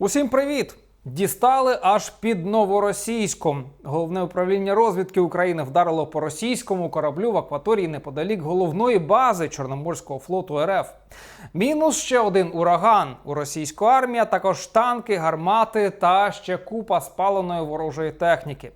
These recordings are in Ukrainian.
Усім привіт! Дістали аж під новоросійськом. Головне управління розвідки України вдарило по російському кораблю в акваторії неподалік головної бази Чорноморського флоту РФ. Мінус ще один ураган у російську армію, а також танки, гармати та ще купа спаленої ворожої техніки.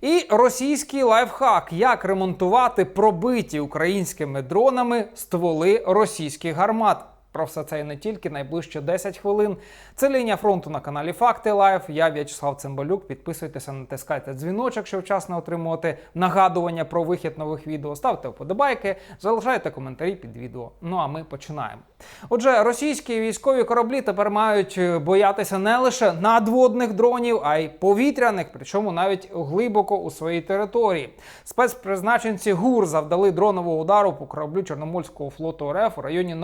І російський лайфхак, як ремонтувати пробиті українськими дронами стволи російських гармат. Про все це і не тільки найближче 10 хвилин. Це лінія фронту на каналі Факти Лайв. Я В'ячеслав Цимбалюк. Підписуйтеся, натискайте дзвіночок, щоб вчасно отримувати нагадування про вихід нових відео. Ставте вподобайки, залишайте коментарі під відео. Ну а ми починаємо. Отже, російські військові кораблі тепер мають е, боятися не лише надводних дронів, а й повітряних, причому навіть глибоко у своїй території. Спецпризначенці ГУР завдали дронового удару по кораблю Чорноморського флоту РФ у районі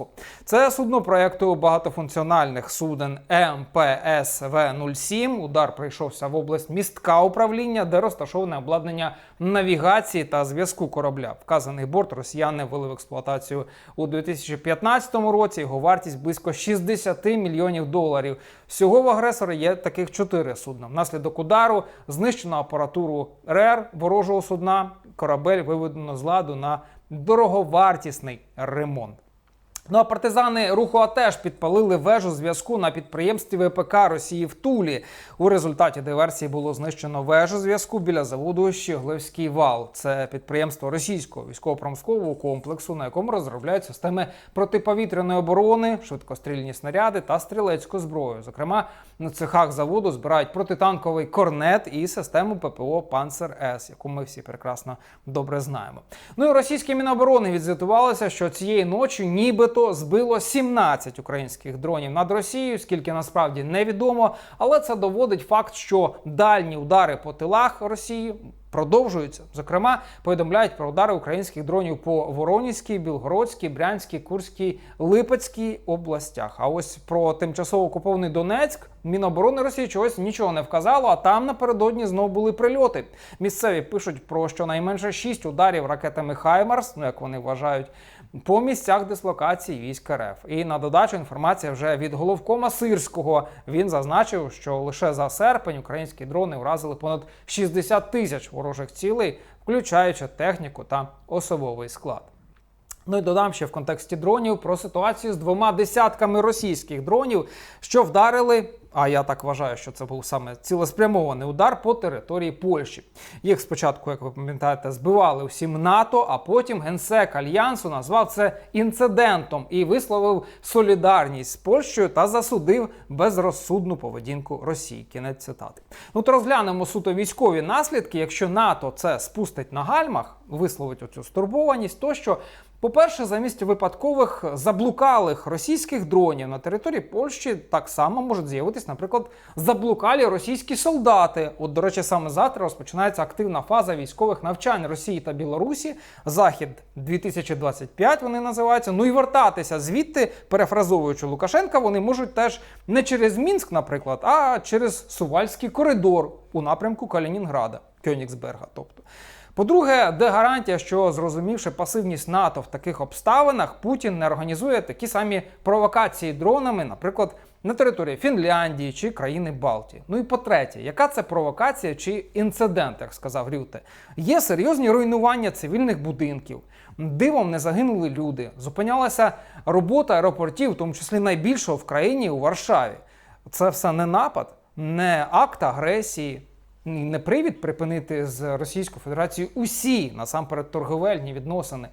Новоросійську. Це судно проєкту багатофункціональних суден МПСВ-07. Удар прийшовся в область містка управління, де розташоване обладнання навігації та зв'язку корабля. Вказаний борт росіяни ввели в експлуатацію у 2015 році. Його вартість близько 60 мільйонів доларів. Всього в агресора є таких чотири судна. Внаслідок удару знищено апаратуру РЕР ворожого судна. Корабель виведено з ладу на дороговартісний ремонт. Ну а партизани руху АТЕШ підпалили вежу зв'язку на підприємстві ВПК Росії в Тулі. У результаті диверсії було знищено вежу зв'язку біля заводу Щеглевський вал. Це підприємство російського військово-промислового комплексу, на якому розробляють системи протиповітряної оборони, швидкострільні снаряди та стрілецьку зброю. Зокрема, на цехах заводу збирають протитанковий корнет і систему ППО Панцер С, яку ми всі прекрасно добре знаємо. Ну і російські міноборони відзвітувалися, що цієї ночі нібито збило 17 українських дронів над Росією, скільки насправді невідомо, але це доводить факт, що дальні удари по тилах Росії. Продовжуються. Зокрема, повідомляють про удари українських дронів по Воронізькій, Білгородській, Брянській, Курській, Липецькій областях. А ось про тимчасово окупований Донецьк Міноборони Росії чогось нічого не вказало. А там напередодні знову були прильоти. Місцеві пишуть про щонайменше 6 ударів ракетами Хаймарс, ну як вони вважають, по місцях дислокації військ РФ. І на додачу інформація вже від головкома Сирського. Він зазначив, що лише за серпень українські дрони вразили понад 60 тисяч ворожих цілей, включаючи техніку та особовий склад. Ну і додам ще в контексті дронів про ситуацію з двома десятками російських дронів, що вдарили. А я так вважаю, що це був саме цілеспрямований удар по території Польщі. Їх спочатку, як ви пам'ятаєте, збивали всім НАТО, а потім генсек альянсу назвав це інцидентом і висловив солідарність з Польщею та засудив безрозсудну поведінку Росії. Кінець цитати. Ну то розглянемо суто військові наслідки. Якщо НАТО це спустить на гальмах, висловить оцю стурбованість, то що. По-перше, замість випадкових заблукалих російських дронів на території Польщі так само можуть з'явитись, наприклад, заблукалі російські солдати. От, до речі, саме завтра розпочинається активна фаза військових навчань Росії та Білорусі. Захід 2025 вони називаються. Ну і вертатися звідти, перефразовуючи Лукашенка, вони можуть теж не через Мінськ, наприклад, а через Сувальський коридор у напрямку Калінінграда, Кьонігсберга. тобто. По-друге, де гарантія, що зрозумівши пасивність НАТО в таких обставинах, Путін не організує такі самі провокації дронами, наприклад, на території Фінляндії чи країни Балтії. Ну і по-третє, яка це провокація чи інцидент, як сказав Рюте? Є серйозні руйнування цивільних будинків. Дивом не загинули люди. Зупинялася робота аеропортів, в тому числі найбільшого в країні у Варшаві. Це все не напад, не акт агресії не привід припинити з Російською Федерацією усі насамперед торговельні відносини.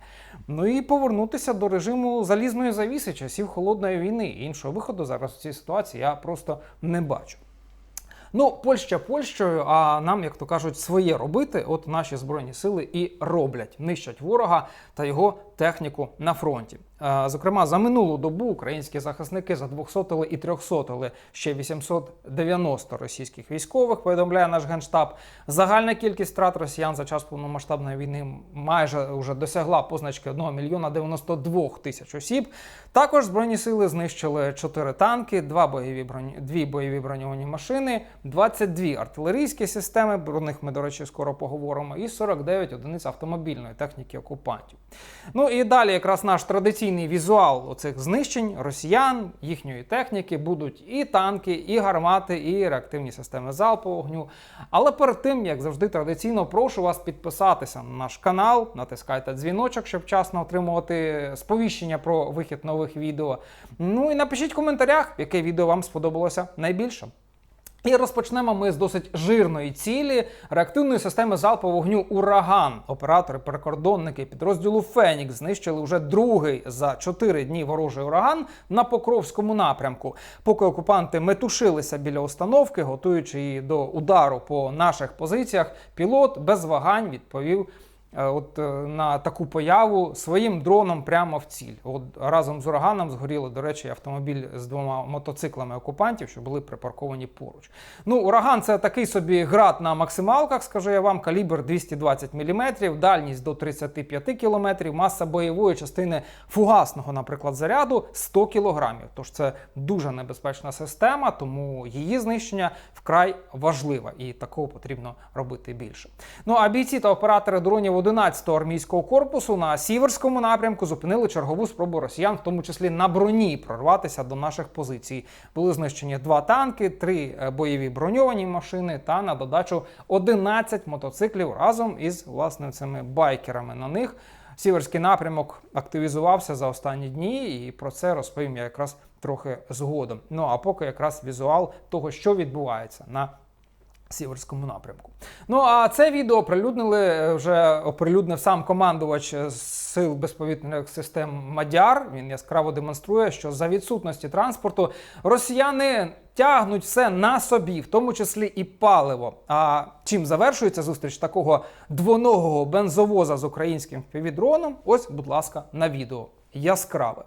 Ну і повернутися до режиму залізної завіси часів холодної війни. Іншого виходу зараз в цій ситуації я просто не бачу. Ну, Польща Польщею, а нам, як то кажуть, своє робити. От наші збройні сили і роблять, нищать ворога та його техніку на фронті. Зокрема, за минулу добу українські захисники задвохсотили і трьохсотили ще 890 російських військових. Повідомляє наш генштаб. Загальна кількість втрат росіян за час повномасштабної війни майже вже досягла позначки 1 мільйона 92 тисяч осіб. Також збройні сили знищили 4 танки, 2 бойові броні, 2 бойові броньовані машини, 22 артилерійські системи. Про них ми, до речі, скоро поговоримо. І 49 одиниць автомобільної техніки окупантів. Ну і далі, якраз наш традиційний візуал оцих знищень росіян, їхньої техніки будуть і танки, і гармати, і реактивні системи залпового вогню. Але перед тим, як завжди традиційно, прошу вас підписатися на наш канал, натискайте дзвіночок, щоб вчасно отримувати сповіщення про вихід нових відео. Ну і напишіть в коментарях, яке відео вам сподобалося найбільше. І розпочнемо ми з досить жирної цілі реактивної системи залпового вогню Ураган. Оператори-прикордонники підрозділу Фенікс знищили вже другий за 4 дні ворожий ураган на Покровському напрямку. Поки окупанти метушилися біля установки, готуючи її до удару по наших позиціях, пілот без вагань відповів. Е, От е, на таку появу своїм дроном прямо в ціль. От разом з ураганом згоріли, до речі, автомобіль з двома мотоциклами окупантів, що були припарковані поруч. Ну, ураган це такий собі град на максималках, скажу я вам, калібр 220 мм, дальність до 35 км, маса бойової частини фугасного, наприклад, заряду 100 кг. Тож це дуже небезпечна система, тому її знищення вкрай важливе і такого потрібно робити більше. Ну а бійці та оператори дронів 11-го армійського корпусу на сіверському напрямку зупинили чергову спробу росіян, в тому числі на броні, прорватися до наших позицій. Були знищені два танки, три е, бойові броньовані машини та на додачу 11 мотоциклів разом із власне цими байкерами на них. Сіверський напрямок активізувався за останні дні, і про це розповім я якраз трохи згодом. Ну а поки якраз візуал того, що відбувається на Сіверському напрямку. Ну а це відео оприлюднили е, вже оприлюднив сам командувач е, сил безповітряних систем Мадяр. Він яскраво демонструє, що за відсутності транспорту росіяни тягнуть все на собі, в тому числі і паливо. А чим завершується зустріч такого двоногого бензовоза з українським півдроном? Ось, будь ласка, на відео. Яскраве.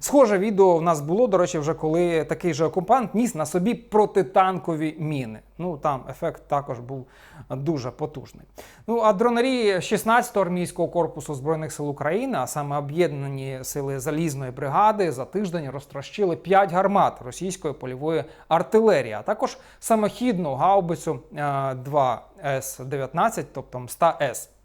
Схоже відео в нас було, до речі, вже коли такий же окупант ніс на собі протитанкові міни. Ну там ефект також був дуже потужний. Ну а дронарі 16-го армійського корпусу збройних сил України, а саме об'єднані сили залізної бригади, за тиждень розтрощили 5 гармат російської польової артилерії, а також самохідну гаубицю 2 с 19 тобто МСТА-С.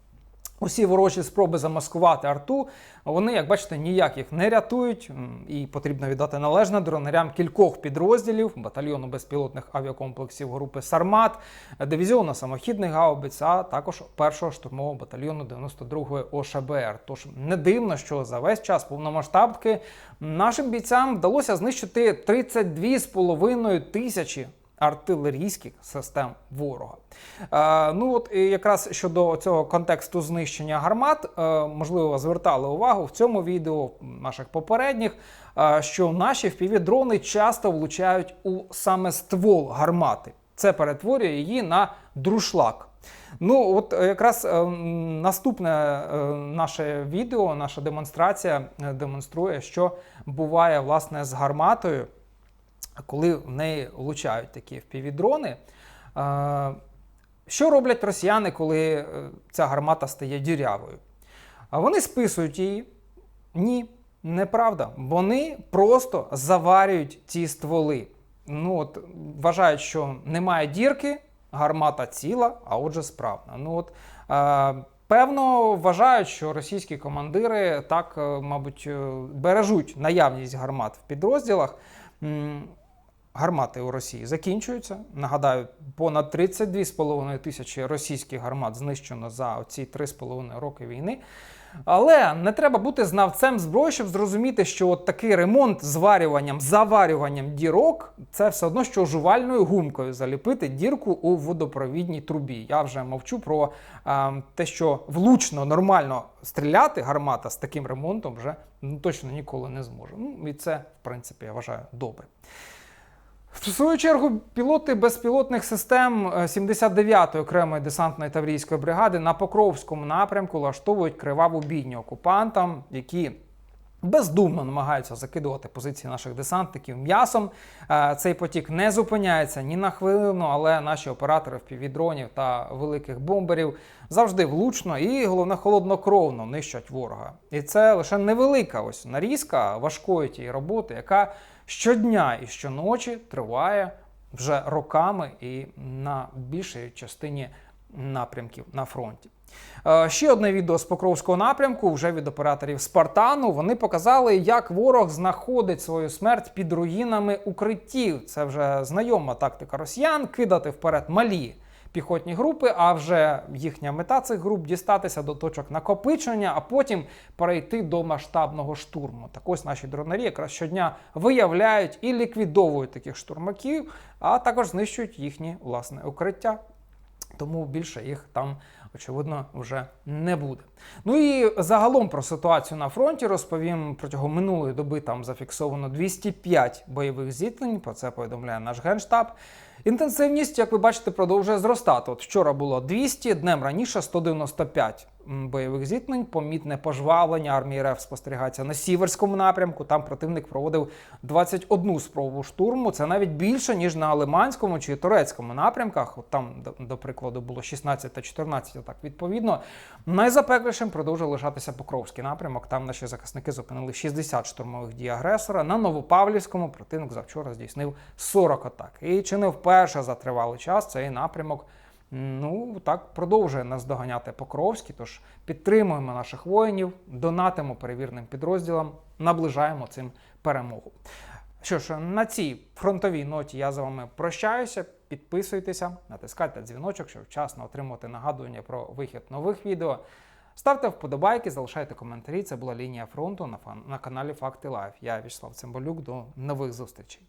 Усі ворожі спроби замаскувати арту, вони, як бачите, ніяк їх не рятують, і потрібно віддати належне дронарям кількох підрозділів батальйону безпілотних авіакомплексів групи Сармат, дивізіону самохідних гаубиць, а також першого штурмового батальйону 92-ї ОШБР. Тож не дивно, що за весь час повномасштабки нашим бійцям вдалося знищити 32,5 тисячі артилерійських систем ворога. Е, ну от якраз щодо цього контексту знищення гармат, е, можливо, звертали увагу в цьому відео, наших попередніх, е, що наші впівдрони часто влучають у саме ствол гармати. Це перетворює її на друшлак. Ну, от е, якраз е, наступне е, наше відео, наша демонстрація е, демонструє, що буває власне з гарматою, коли в неї влучають такі впівдрони. Е, Що роблять росіяни, коли е, ця гармата стає дірявою? Вони списують її. Ні, неправда. Вони просто заварюють ці стволи. Ну, от, вважають, що немає дірки, гармата ціла, а отже справна. Ну, от, е, певно, вважають, що російські командири так, е, мабуть, бережуть наявність гармат в підрозділах. Гармати у Росії закінчуються. Нагадаю, понад 32,5 тисячі російських гармат знищено за ці 3,5 роки війни. Але не треба бути знавцем зброї, щоб зрозуміти, що от такий ремонт зварюванням, заварюванням дірок це все одно, що жувальною гумкою заліпити дірку у водопровідній трубі. Я вже мовчу про е, те, що влучно, нормально стріляти гармата з таким ремонтом вже ну, точно ніколи не зможе. Ну і це, в принципі, я вважаю добре. В свою чергу, пілоти безпілотних систем е, 79-ї окремої десантної таврійської бригади на Покровському напрямку влаштовують криваву бійню окупантам, які бездумно намагаються закидувати позиції наших десантників м'ясом. Е, Цей потік не зупиняється ні на хвилину, але наші оператори впівдронів та великих бомберів завжди влучно і головне холоднокровно нищать ворога. І це лише невелика ось нарізка важкої тієї роботи, яка щодня і щоночі триває вже роками і на більшій частині напрямків на фронті. Е, Ще одне відео з Покровського напрямку, вже від операторів Спартану. Вони показали, як ворог знаходить свою смерть під руїнами укриттів. Це вже знайома тактика росіян кидати вперед малі піхотні групи, а вже їхня мета цих груп дістатися до точок накопичення, а потім перейти до масштабного штурму. Так ось наші дронарі якраз щодня виявляють і ліквідовують таких штурмаків, а також знищують їхні власне укриття. Тому більше їх там, очевидно, вже не буде. Ну і загалом про ситуацію на фронті розповім протягом минулої доби там зафіксовано 205 бойових зіткнень. Про це повідомляє наш генштаб. Інтенсивність, як ви бачите, продовжує зростати. От вчора було 200, днем раніше 195 м, бойових зіткнень. Помітне пожвавлення армії РФ спостерігається на сіверському напрямку. Там противник проводив 21 спробу штурму. Це навіть більше ніж на Лиманському чи турецькому напрямках. От там, до, прикладу, було 16 та 14 атак. Відповідно, найзапеклішим продовжує лишатися Покровський напрямок. Там наші захисники зупинили 60 штурмових дій агресора. На Новопавлівському противник завчора здійснив 40 атак. І чи не вперше за тривалий час цей напрямок. Ну так продовжує нас доганяти Покровський. Тож підтримуємо наших воїнів, донатимо перевірним підрозділам, наближаємо цим перемогу. Що ж, на цій фронтовій ноті я з вами прощаюся. Підписуйтеся, натискайте дзвіночок, щоб вчасно отримувати нагадування про вихід нових відео. Ставте вподобайки, залишайте коментарі. Це була лінія фронту на, фан- на каналі Факти Лайф. Я Вячеслав Цимбалюк. До нових зустрічей.